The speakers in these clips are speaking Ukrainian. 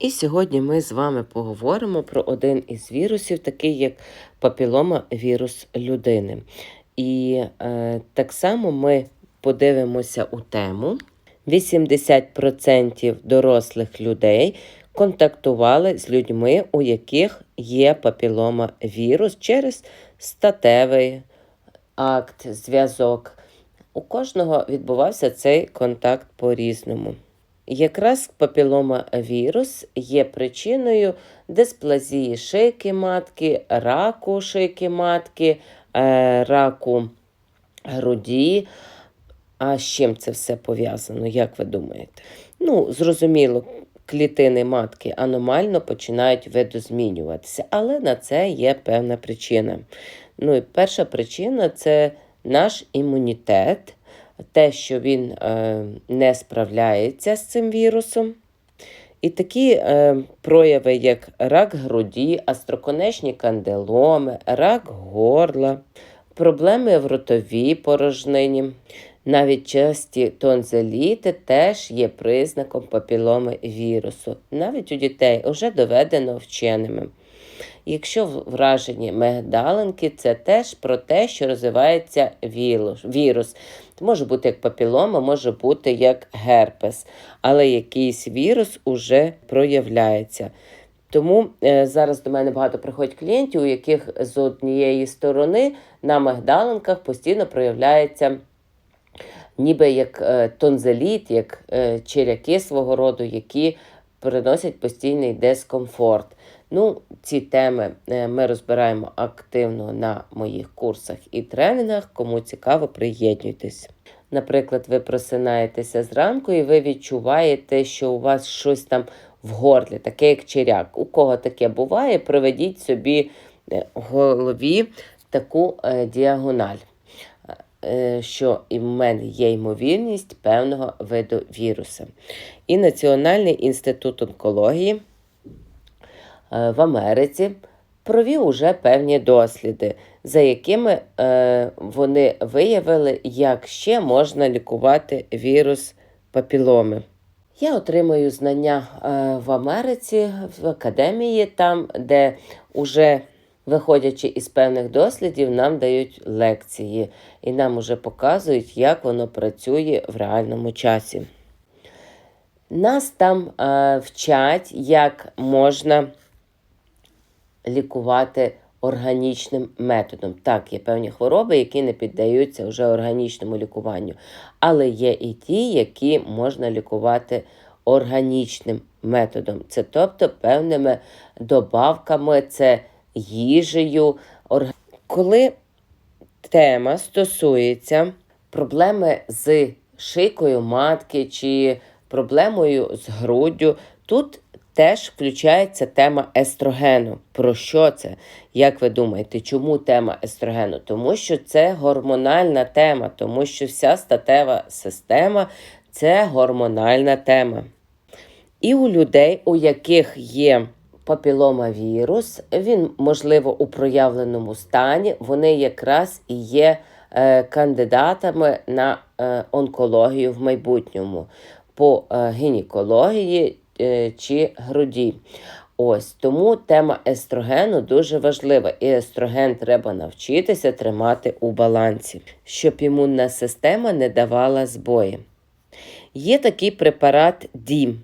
І сьогодні ми з вами поговоримо про один із вірусів, такий як папілома вірус людини. І е, так само ми подивимося у тему. 80% дорослих людей контактували з людьми, у яких є папілома вірус через статевий акт, зв'язок. У кожного відбувався цей контакт по-різному. Якраз папілома вірус є причиною дисплазії шийки матки, раку шийки матки, е, раку груді. А з чим це все пов'язано, як ви думаєте? Ну, зрозуміло, клітини матки аномально починають видозмінюватися, але на це є певна причина. Ну і перша причина це наш імунітет, те, що він е, не справляється з цим вірусом. І такі е, прояви, як рак груді, астроконечні кандиломи, рак горла, проблеми в ротовій порожнині, навіть часті тонзиліти теж є признаком папіломи вірусу. Навіть у дітей вже доведено вченими. Якщо вражені мигдалинки, це теж про те, що розвивається вірус. Може бути як папілома, може бути як герпес, але якийсь вірус уже проявляється. Тому е, зараз до мене багато приходять клієнтів, у яких з однієї сторони на мигдалинках постійно проявляється ніби як е, тонзеліт, як е, черяки свого роду, які приносять постійний дискомфорт. Ну, Ці теми е, ми розбираємо активно на моїх курсах і тренінгах. Кому цікаво, приєднуйтесь. Наприклад, ви просинаєтеся зранку і ви відчуваєте, що у вас щось там в горлі, таке як черяк. У кого таке буває, проведіть собі в голові таку діагональ. Е, що і в мене є ймовірність певного виду віруса. І Національний інститут онкології е, в Америці провів уже певні досліди, за якими е, вони виявили, як ще можна лікувати вірус папіломи. Я отримую знання в Америці, в академії, там, де вже Виходячи із певних дослідів, нам дають лекції і нам уже показують, як воно працює в реальному часі. Нас там е, вчать, як можна лікувати органічним методом. Так, є певні хвороби, які не піддаються вже органічному лікуванню. Але є і ті, які можна лікувати органічним методом. Це тобто певними добавками. це їжею. Коли тема стосується проблеми з шийкою матки чи проблемою з груддю, тут теж включається тема естрогену. Про що це? Як ви думаєте, чому тема естрогену? Тому що це гормональна тема, тому що вся статева система це гормональна тема. І у людей, у яких є папіломавірус, він, можливо, у проявленому стані, вони якраз і є е, кандидатами на е, онкологію в майбутньому по е, гінекології чи груді. Ось тому тема естрогену дуже важлива, і естроген треба навчитися тримати у балансі, щоб імунна система не давала збої. Є такий препарат ДІМ,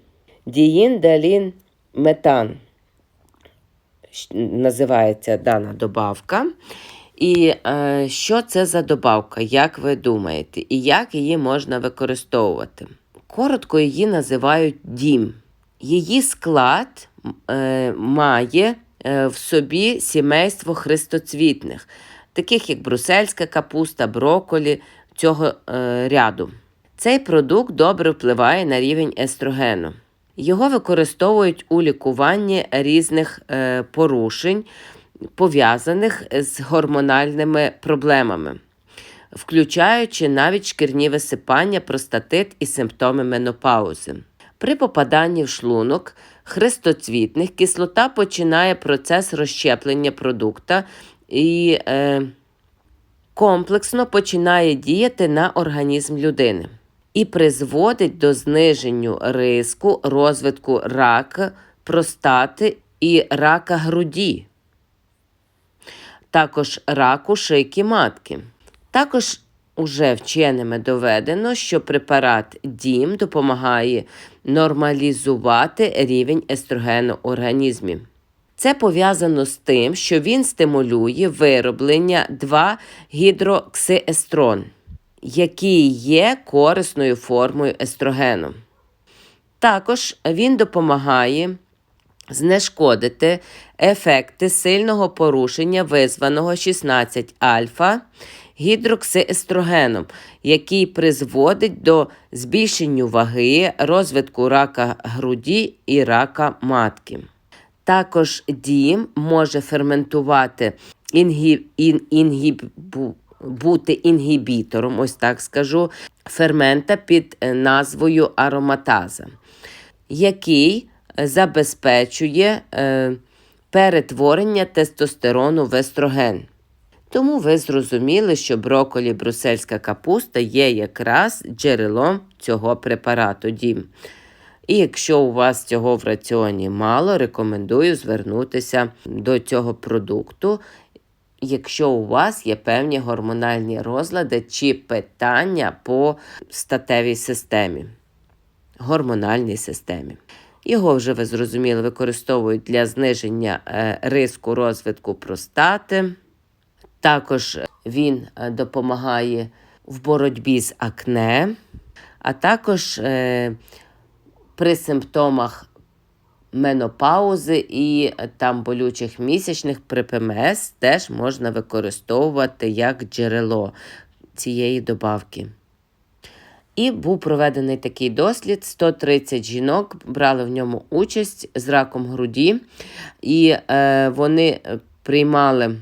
діїн метан називається дана добавка. І е, що це за добавка, як ви думаєте, і як її можна використовувати? Коротко її називають дім. Її склад е, має е, в собі сімейство христоцвітних, таких як брусельська капуста, броколі цього е, ряду. Цей продукт добре впливає на рівень естрогену. Його використовують у лікуванні різних е, порушень, пов'язаних з гормональними проблемами, включаючи навіть шкірні висипання, простатит і симптоми менопаузи. При попаданні в шлунок христоцвітних кислота починає процес розщеплення продукта і е, комплексно починає діяти на організм людини і призводить до зниженню риску розвитку раку простати і рака груді, також раку шийки матки. Також уже вченими доведено, що препарат Дім допомагає нормалізувати рівень естрогену в організмі. Це пов'язано з тим, що він стимулює вироблення 2-гідроксиестрон, який є корисною формою естрогену. Також він допомагає знешкодити ефекти сильного порушення, визваного 16 альфа гідроксиестрогеном, який призводить до збільшення ваги, розвитку рака груді і рака матки. Також дім може ферментувати інгі, ін, інгібу, бути інгібітором, ось так скажу, фермента під назвою ароматаза, який забезпечує е, перетворення тестостерону в естроген. Тому ви зрозуміли, що броколі брусельська капуста є якраз джерелом цього препарату дім. І якщо у вас цього в раціоні мало, рекомендую звернутися до цього продукту, якщо у вас є певні гормональні розлади чи питання по статевій системі, гормональній системі. Його вже ви зрозуміли, використовують для зниження е, риску розвитку простати. Також він е, допомагає в боротьбі з акне, а також е, при симптомах менопаузи і там болючих місячних при ПМС теж можна використовувати як джерело цієї добавки. І був проведений такий дослід: 130 жінок брали в ньому участь з раком груді, і е, вони приймали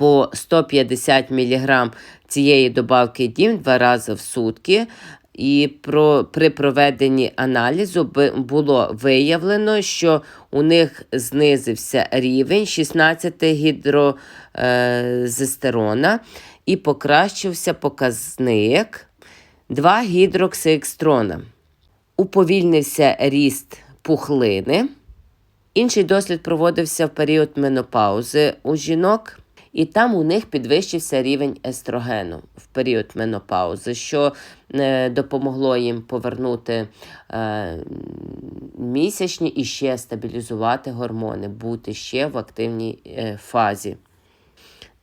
по 150 мг цієї добавки дім два рази в сутки. І про, при проведенні аналізу було виявлено, що у них знизився рівень 16 гідрозестерона і покращився показник 2 гідроксиекстрона. Уповільнився ріст пухлини. Інший дослід проводився в період менопаузи у жінок. І там у них підвищився рівень естрогену в період менопаузи, що е, допомогло їм повернути е, місячні і ще стабілізувати гормони, бути ще в активній е, фазі.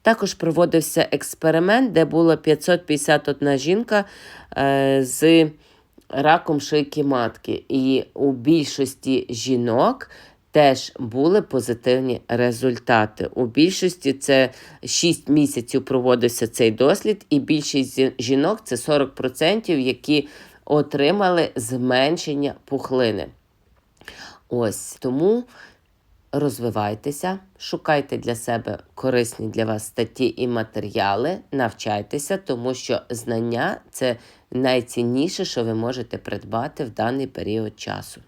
Також проводився експеримент, де було 551 жінка з раком шийки матки. І у більшості жінок теж були позитивні результати. У більшості це 6 місяців проводився цей дослід, і більшість жінок це 40%, які отримали зменшення пухлини. Ось тому. Розвивайтеся, шукайте для себе корисні для вас статті і матеріали, навчайтеся, тому що знання це найцінніше, що ви можете придбати в даний період часу.